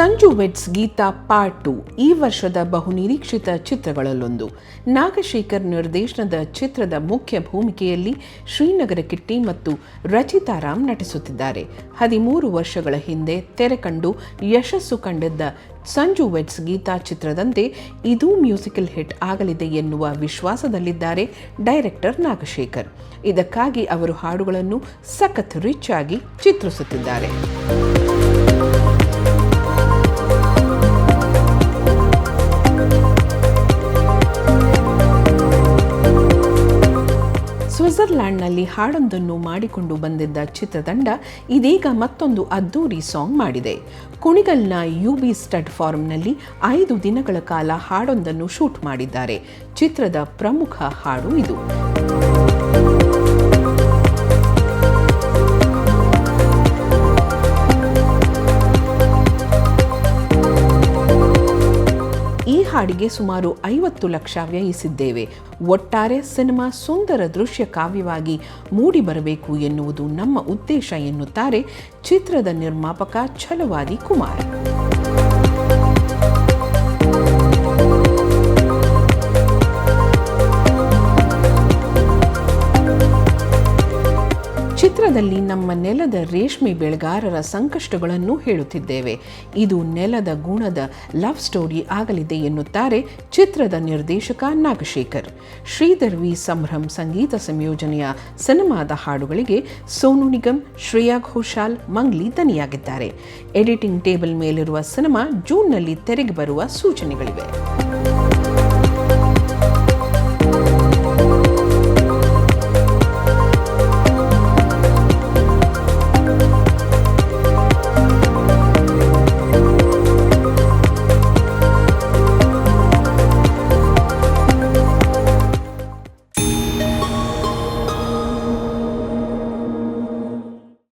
Sanju weds Geetha part two ಈ ವರ್ಷದ ಬಹುನಿರೀಕ್ಷಿತ ಚಿತ್ರಗಳಲ್ಲೊಂದು. ನಾಗಶೇಖರ್ ನಿರ್ದೇಶನದ ಚಿತ್ರದ ಮುಖ್ಯ ಭೂಮಿಕೆಯಲ್ಲಿ ಶ್ರೀನಗರ ಕಿಟ್ಟಿ ಮತ್ತು ರಚಿತಾ ರಾಮ್ ನಟಿಸುತ್ತಿದ್ದಾರೆ. ಹದಿಮೂರು ವರ್ಷಗಳ ಹಿಂದೆ ತೆರೆ ಕಂಡು ಯಶಸ್ಸು ಕಂಡಿದ್ದ ಸಂಜು ವೆಟ್ಸ್ ಗೀತಾ ಚಿತ್ರದಂತೆ ಇದೂ ಮ್ಯೂಸಿಕಲ್ ಹಿಟ್ ಆಗಲಿದೆ ಎನ್ನುವ ವಿಶ್ವಾಸದಲ್ಲಿದ್ದಾರೆ ಡೈರೆಕ್ಟರ್ ನಾಗಶೇಖರ್. ಇದಕ್ಕಾಗಿ ಅವರು ಹಾಡುಗಳನ್ನು ಸಖತ್ ರಿಚ್ ಆಗಿ ಚಿತ್ರಿಸುತ್ತಿದ್ದಾರೆ. ಸ್ವಿಟ್ಜರ್ಲ್ಯಾಂಡ್ನಲ್ಲಿ ಹಾಡೊಂದನ್ನು ಮಾಡಿಕೊಂಡು ಬಂದಿದ್ದ ಚಿತ್ರತಂಡ ಇದೀಗ ಮತ್ತೊಂದು ಅದ್ದೂರಿ ಸಾಂಗ್ ಮಾಡಿದೆ. ಕುಣಿಗಲ್ನ ಯುಬಿ ಸ್ಟಡ್ ಫಾರ್ಮ್ನಲ್ಲಿ ಐದು ದಿನಗಳ ಕಾಲ ಹಾಡೊಂದನ್ನು ಶೂಟ್ ಮಾಡಿದ್ದಾರೆ. ಚಿತ್ರದ ಪ್ರಮುಖ ಹಾಡು ಇದು. ಹಾಡಿಗೆ ಸುಮಾರು ಐವತ್ತು ಲಕ್ಷ ವ್ಯಯಿಸಿದ್ದೇವೆ. ಒಟ್ಟಾರೆ ಸಿನಿಮಾ ಸುಂದರ ದೃಶ್ಯ ಕಾವ್ಯವಾಗಿ ಮೂಡಿ ಬರಬೇಕು ಎನ್ನುವುದು ನಮ್ಮ ಉದ್ದೇಶ ಎನ್ನುತ್ತಾರೆ ಚಿತ್ರದ ನಿರ್ಮಾಪಕ ಛಲವಾದಿ ಕುಮಾರ್. ಚಿತ್ರದಲ್ಲಿ ನಮ್ಮ ನೆಲದ ರೇಷ್ಮೆ ಬೆಳೆಗಾರರ ಸಂಕಷ್ಟಗಳನ್ನು ಹೇಳುತ್ತಿದ್ದೇವೆ. ಇದು ನೆಲದ ಗುಣದ ಲವ್ ಸ್ಟೋರಿ ಆಗಲಿದೆ ಎನ್ನುತ್ತಾರೆ ಚಿತ್ರದ ನಿರ್ದೇಶಕ ನಾಗಶೇಖರ್. ಶ್ರೀಧರ್ ವಿ. ಸಂಭ್ರಮ್ ಸಂಗೀತ ಸಂಯೋಜನೆಯ ಸಿನಿಮಾದ ಹಾಡುಗಳಿಗೆ ಸೋನು ನಿಗಮ್, ಶ್ರೇಯಾ ಘೋಷಾಲ್, ಮಂಗ್ಲಿ ದನಿಯಾಗಿದ್ದಾರೆ. ಎಡಿಟಿಂಗ್ ಟೇಬಲ್ ಮೇಲಿರುವ ಸಿನಿಮಾ ಜೂನ್ನಲ್ಲಿ ತೆರೆಗೆ ಬರುವ ಸೂಚನೆಗಳಿವೆ.